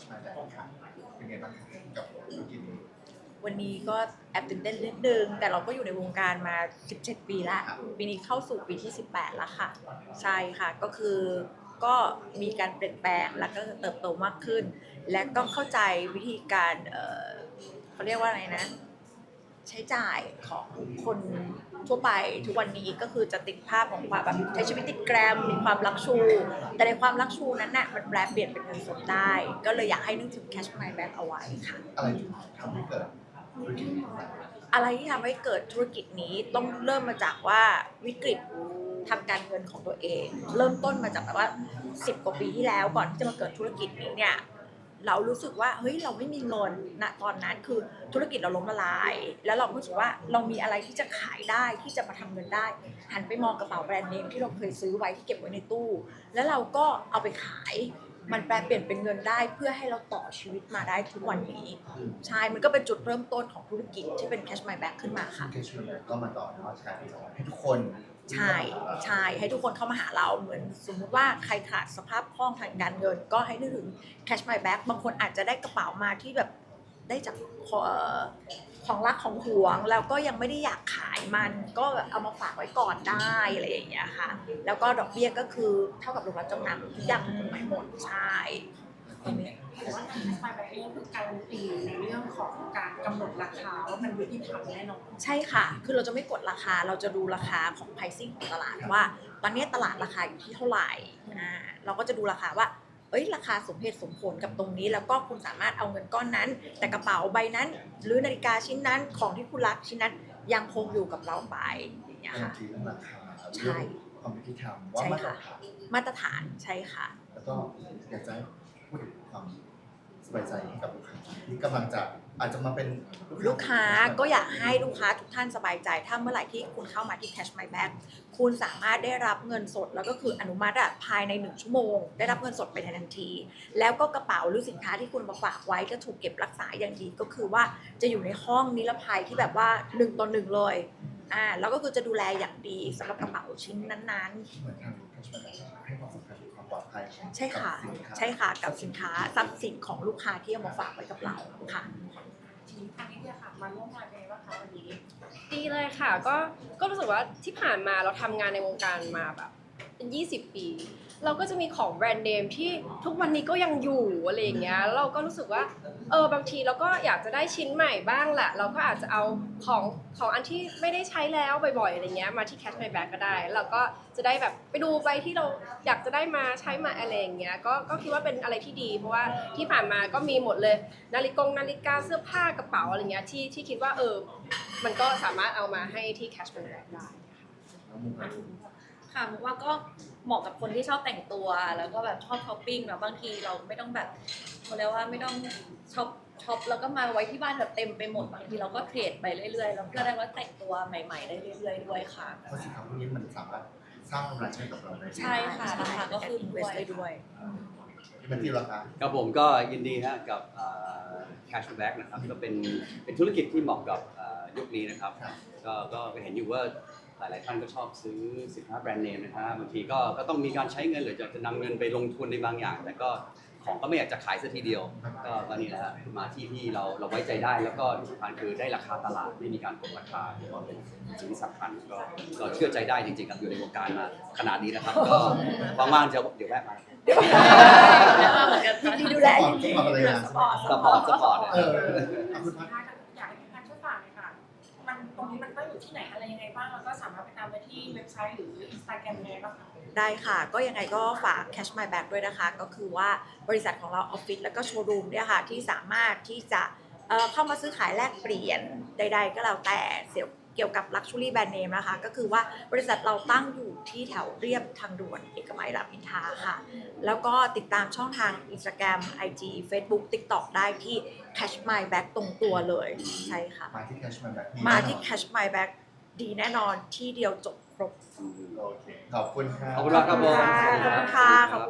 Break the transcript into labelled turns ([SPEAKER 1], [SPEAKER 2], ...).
[SPEAKER 1] ชมาจากค่ะเป็นไงบ้างครับกับธุรกิจนี้
[SPEAKER 2] วันนี้ก็แอบตื่นเต้นนิดนึง แต่เราก็อยู่ในวงการมา 17 ปีแล้วปีนี้เข้าสู่ปีที่ 18 แล้วค่ะ ใช่ค่ะก็คือก็มีการเปลี่ยนแปลงแล้วก็เติบโตมากขึ้น และก็เข้าใจวิธีการเอ่อเขาเรียกว่าอะไรนะ ใช้จ่ายของคนทั่วไปทุกวันนี้ก็คือจะติดภาพของความแบบใช้ชีวิตติดแกรมมีความรักชู แต่ในความรักชูนั้นน่ะมันแปลเปลี่ยนเป็นเงินสดได้ ก็เลยอยากให้นึกถึง cash my back เอาไว้ค่ะ
[SPEAKER 1] อะไรที่ทำให้เกิดธุรกิจนี้
[SPEAKER 2] อะไรที่ทำให้เกิดธุรกิจนี้ต้องเริ่มมาจากว่าวิกฤตทางการเงินของตัวเอง เริ่มต้นมาจากแบบว่า 10 กว่าปีที่แล้วก่อนที่จะมาเกิดธุรกิจนี้เนี่ย เรารู้สึกว่าเฮ้ยเราไม่มีเงินณตอนนั้นคือธุรกิจเราล้มละลาย แล้วเรารู้สึกว่าเรามีอะไรที่จะขายได้ที่จะมาทำเงินได้ หันไปมองกระเป๋าแบรนด์เนมที่เราเคยซื้อไว้ที่เก็บไว้ในตู้ แล้วเราก็เอาไปขายมันแปลเปลี่ยนเป็นเงินได้เพื่อให้เราต่อชีวิตมาได้ทุกวันนี้ ใช่ มันก็เป็นจุดเริ่มต้นของธุรกิจที่เป็น cash my back ขึ้นมาค่ะ
[SPEAKER 1] เคชมาก็มาต่อยอดการให้ทุกคน
[SPEAKER 2] ใช่ใช่ให้ทุกคนเข้ามาหาเราเหมือน สมมุติว่าใครขาดสภาพคล่องทางการเงิน ก็ให้นึกถึง cash my back บางคนอาจจะได้กระเป๋ามาที่แบบได้จากของรักของหวง แล้วก็ยังไม่ได้อยากขายมันก็แบบเอามาฝากไว้ก่อนได้อะไรอย่างเงี้ยค่ะ แล้วก็ดอกเบี้ยก็คือเท่ากับโรงรับจำนำทุกอย่างถูกกฎหมหมดใช่ ตรงนี้
[SPEAKER 3] แต่ว่าทางสไตล์แบบนี้คือการันตีในเรื่องของการกำหนดราคาว่ามันยุติธรรมแน่นอน
[SPEAKER 2] ใช่ค่ะ คือเราจะไม่กดราคา เราจะดูราคาของ pricing ของตลาดว่า ตอนนี้ตลาดราคาอยู่ที่เท่าไหร่อ่าเราก็จะดูราคาว่า เอ้ย ราคาสมเหตุสมผลกับตรงนี้ แล้วก็คุณสามารถเอาเงินก้อนนั้น แต่กระเป๋าใบนั้น หรือนาฬิกาชิ้นนั้น ของที่คุณรักชิ้นนั้น ยังคงอยู่กับเราไปอย่างเงี้ย
[SPEAKER 1] การัน
[SPEAKER 2] ค่ะ
[SPEAKER 1] ตีเรื่องราคา
[SPEAKER 2] ใช่
[SPEAKER 1] เรื่องความยุติธรรมว่า
[SPEAKER 2] ใช่
[SPEAKER 1] มาตร
[SPEAKER 2] ค่ะ
[SPEAKER 1] ฐาน
[SPEAKER 2] มาตรฐาน ใช่ค่ะ
[SPEAKER 1] แล้วก็อยากจะให้ พูดถึงความสบายใจให้กับลูกค้าที่กำลังจะอาจจะมาเป็น
[SPEAKER 2] ลูกค้าก็อยากให้ลูกค้าทุกท่านสบายใจ ถ้าเมื่อไหร่ที่คุณเข้ามาที่ Cash My Back คุณสามารถได้รับเงินสดแล้วก็คืออนุมัติอะภายใน 1 ชั่วโมง ได้รับเงินสดไปในทันที แล้วก็กระเป๋าหรือสินค้าที่คุณมาฝากไว้จะถูกเก็บรักษาอย่างดีก็คือว่าจะอยู่ในห้องนิรภัยที่แบบว่า1ต่อหนึ่งเลยอ่าแล้วก็คือจะดูแลอย่างดีสำหรับกระเป๋าชิ้นนั้น
[SPEAKER 1] เหมือนทางแคชแบ็กให้ อดภัยของ
[SPEAKER 2] ๆใช่ค่ะ
[SPEAKER 1] กับสินค้า
[SPEAKER 2] ใช่ค่ะกับสินค้าทรัพย์สินของลูกค้าที่เอามาฝากไว้กับเราค่ะ
[SPEAKER 3] ทีนี้ทางนี้เนี่ยค่ะมาร่วมงานเป็นไงบ้างคะวันนี้
[SPEAKER 4] ดีเลยค่ะก็ก็รู้สึกว่าที่ผ่านมาเราทำงานในวงการมาแบบเป็น 20 ปี เราก็จะมีของแบรนด์เนมที่ทุกวันนี้ก็ยังอยู่อะไรอย่างเงี้ยแล้วเราก็รู้สึกว่าเออบางทีเราก็อยากจะได้ชิ้นใหม่บ้างแหละ เราก็อาจจะเอาของของอันที่ไม่ได้ใช้แล้วบ่อยๆอะไรเงี้ยมาที่ Cash My Bag ก็ได้แล้วก็จะได้แบบไปดูใบที่เราอยากจะได้มาใช้มาอะไรอย่างเงี้ยก็ก็คิดว่าเป็นอะไรที่ดี เพราะว่าที่ผ่านมาก็มีหมดเลยนาฬิกงนาฬิกาเสื้อผ้ากระเป๋าอะไรเงี้ยที่ที่คิดว่าเออมันก็สามารถเอามาให้ที่ Cash My Bag ได้
[SPEAKER 1] แล้วมุมมอง
[SPEAKER 5] ค่ะมุกว่าก็เหมาะกับคนที่ชอบแต่งตัว แล้วก็แบบชอบช้อปปิ้งแบบบางทีเราไม่ต้องแบบเขาเรียกว่าไม่ต้องช็อปช็อปแล้วก็มาไว้ที่บ้านแบบเต็มไปหมดบางทีเราก็เทรดไปเรื่อยๆแล้วก็ได้ว่าแต่งตัวใหม่ ๆ ได้เรื่อย ๆ ด้วยค่ะ
[SPEAKER 1] เพราะสินค้าพวกนี้มันสามารถสร้างกำไรให้กับเราได้
[SPEAKER 5] ใช่ค่ะราคาก็ขึ้นด้วย
[SPEAKER 2] ได้ด้วย
[SPEAKER 1] ที่มันที่ราคา
[SPEAKER 6] ครับผมก็ยินดีฮะกับเอ่อ Cash Back นะครับก็เป็นเป็นธุรกิจที่เหมาะกับเอ่อยุคนี้นะครับ
[SPEAKER 1] ครับ
[SPEAKER 6] ก็ก็เห็นอยู่ว่า หลาย ๆ ท่านก็ชอบซื้อสินค้าแบรนด์เนมนะฮะบางทีก็ก็ต้องมีการใช้เงินหรือจะจะนำเงินไปลงทุนในบางอย่าง แต่ก็ของก็ไม่อยากจะขายสักทีเดียว ก็ก็นี่แหละฮะมาที่ที่เราเราไว้ใจได้ แล้วก็ที่สำคัญคือได้ราคาตลาดไม่มีการกดราคาถือว่าเป็นสิ่งที่สำคัญก็ก็เชื่อใจได้จริง ๆ ครับอยู่ในวงการมาขนาดนี้นะครับก็ว่างๆจะเดี๋ยวแวะมา
[SPEAKER 5] แล้วมาเหมือนกันค่ะ
[SPEAKER 2] ที่ดูแลจ
[SPEAKER 1] ส
[SPEAKER 2] ริง
[SPEAKER 1] ปอร์ตอะไรนะ
[SPEAKER 2] ๆสปอร์ต
[SPEAKER 6] สปอร์ตสปอร์ตนะ
[SPEAKER 1] เออขอบคุณพัด
[SPEAKER 3] บ้างแล้วก็สามารถไปตามได้ที่เว็บไซต์หรืออินสตาแกรมยังไงบ้างคะ
[SPEAKER 2] ได้ค่ะ ก็ยังไงก็ฝาก Cash My Back ด้วยนะคะ ก็คือว่าบริษัทของเราออฟฟิศแล้วก็โชว์รูมเนี่ยค่ะที่สามารถที่จะเอ่อเข้ามาซื้อขายแลกเปลี่ยนใด ๆ ก็แล้วแต่เสี่ยวเกี่ยวกับ Luxury Brand Name นะคะ ก็คือว่าบริษัทเราตั้งอยู่ที่แถวเรียบทางด่วนเอกมัยรามอินทราค่ะ แล้วก็ติดตามช่องทาง Instagram IG Facebook TikTok ได้ที่ Cash My Back ตรงตัวเลยใช่ค่ะ
[SPEAKER 1] มาที่แคชแมนแบบ
[SPEAKER 2] มาที่ Cash My Back ดีแน่นอนที่เดียวจบครบ
[SPEAKER 1] โอเค ขอบคุณครับ
[SPEAKER 6] ขอบคุณมากครับผม
[SPEAKER 2] ขอบคุณค่ะขอบคุณ